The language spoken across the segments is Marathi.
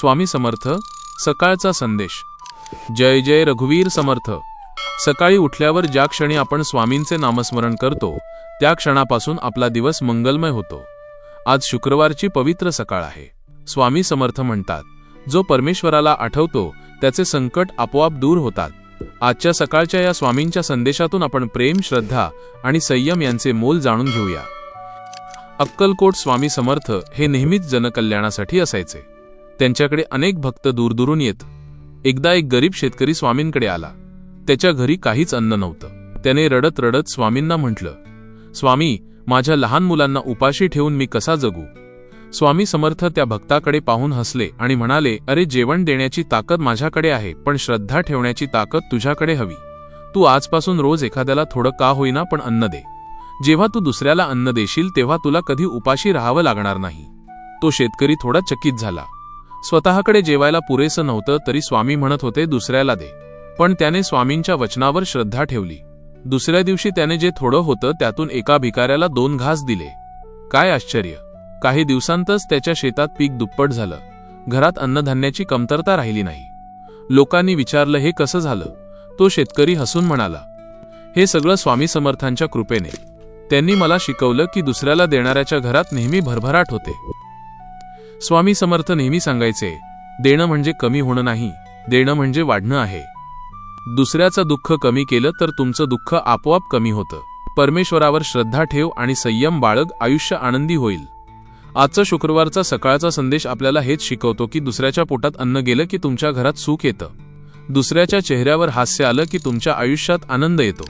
स्वामी समर्थ सकाळचा संदेश. जय जय रघुवीर समर्थ. सकाळी उठल्यावर ज्या क्षणी आपण स्वामींचे नामस्मरण करतो त्या क्षणापासून आपला दिवस मंगलमय होतो. आज शुक्रवारची पवित्र सकाळ आहे. स्वामी समर्थ म्हणतात जो परमेश्वराला आठवतो त्याचे संकट आपोआप दूर होतात. आजच्या सकाळच्या या स्वामींच्या संदेशातून आपण प्रेम श्रद्धा आणि संयम यांचे मोल जाणून घेऊया. अक्कलकोट स्वामी समर्थ हे नेहमीच जनकल्याणासाठी असायचे. त्यांच्याकडे अनेक भक्त दूरदूरून येत. एकदा एक गरीब शेतकरी स्वामींकडे आला. त्याच्या घरी काहीच अन्न नव्हतं. त्याने रडत रडत स्वामींना म्हटलं स्वामी माझ्या लहान मुलांना उपाशी ठेवून मी कसा जगू? स्वामी समर्थ त्या भक्ताकडे पाहून हसले आणि म्हणाले अरे जेवण देण्याची ताकद माझ्याकडे आहे पण श्रद्धा ठेवण्याची ताकद तुझ्याकडे हवी. तू आजपासून रोज एखाद्याला थोडं का होईना पण अन्न दे. जेव्हा तू दुसऱ्याला अन्न देशील तेव्हा तुला कधी उपाशी राहावं लागणार नाही. तो शेतकरी थोडा चकित झाला. स्वतःकडे जेवायला पुरेसं नव्हतं तरी स्वामी म्हणत होते दुसऱ्याला दे. पण त्याने स्वामींच्या वचनावर श्रद्धा ठेवली. दुसऱ्या दिवशी त्याने जे थोडं होतं त्यातून एका भिकाऱ्याला दोन घास दिले. काय आश्चर्य. काही दिवसांतच त्याच्या शेतात पीक दुप्पट झालं. घरात अन्नधान्याची कमतरता राहिली नाही. लोकांनी विचारलं हे कसं झालं? तो शेतकरी हसून म्हणाला हे सगळं स्वामी समर्थांच्या कृपेने. त्यांनी मला शिकवलं की दुसऱ्याला देणाऱ्याच्या घरात नेहमी भरभराट होते. स्वामी समर्थ नेहमी सांगायचे देणं म्हणजे कमी होणं नाही देणं म्हणजे वाढणं आहे. दुसऱ्याचं दुःख कमी केलं तर तुमचं दुःख आपोआप कमी होतं. परमेश्वरावर श्रद्धा ठेव आणि संयम बाळग आयुष्य आनंदी होईल. आजचा शुक्रवारचा सकाळचा संदेश आपल्याला हेच शिकवतो की दुसऱ्याच्या पोटात अन्न गेलं की तुमच्या घरात सुख येतं. दुसऱ्याच्या चेहऱ्यावर हास्य आलं की तुमच्या आयुष्यात आनंद येतो.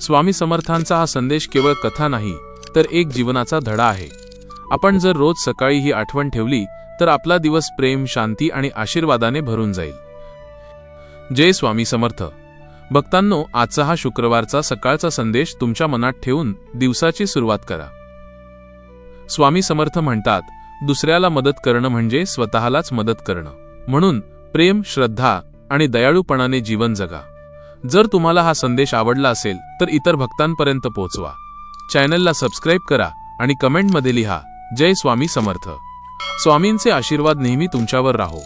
स्वामी समर्थांचा हा संदेश केवळ कथा नाही तर एक जीवनाचा धडा आहे. आपण जर रोज सकाळी ही आठवण ठेवली तर आपला दिवस प्रेम शांती आणि आशीर्वादाने भरून जाईल. जय स्वामी समर्थ. भक्तांनो आजचा हा शुक्रवारचा सकाळचा संदेश तुमच्या मनात ठेवून दिवसाची सुरुवात करा. स्वामी समर्थ म्हणतात दुसऱ्याला मदत करणं म्हणजे स्वतःलाच मदत करणं. म्हणून प्रेम श्रद्धा आणि दयाळूपणाने जीवन जगा. जर तुम्हाला हा संदेश आवडला असेल तर इतर भक्तांपर्यंत पोहोचवा चॅनलला सबस्क्राईब करा आणि कमेंटमध्ये लिहा जय स्वामी समर्थ. स्वामींचे आशीर्वाद नेहमी तुमच्यावर राहो.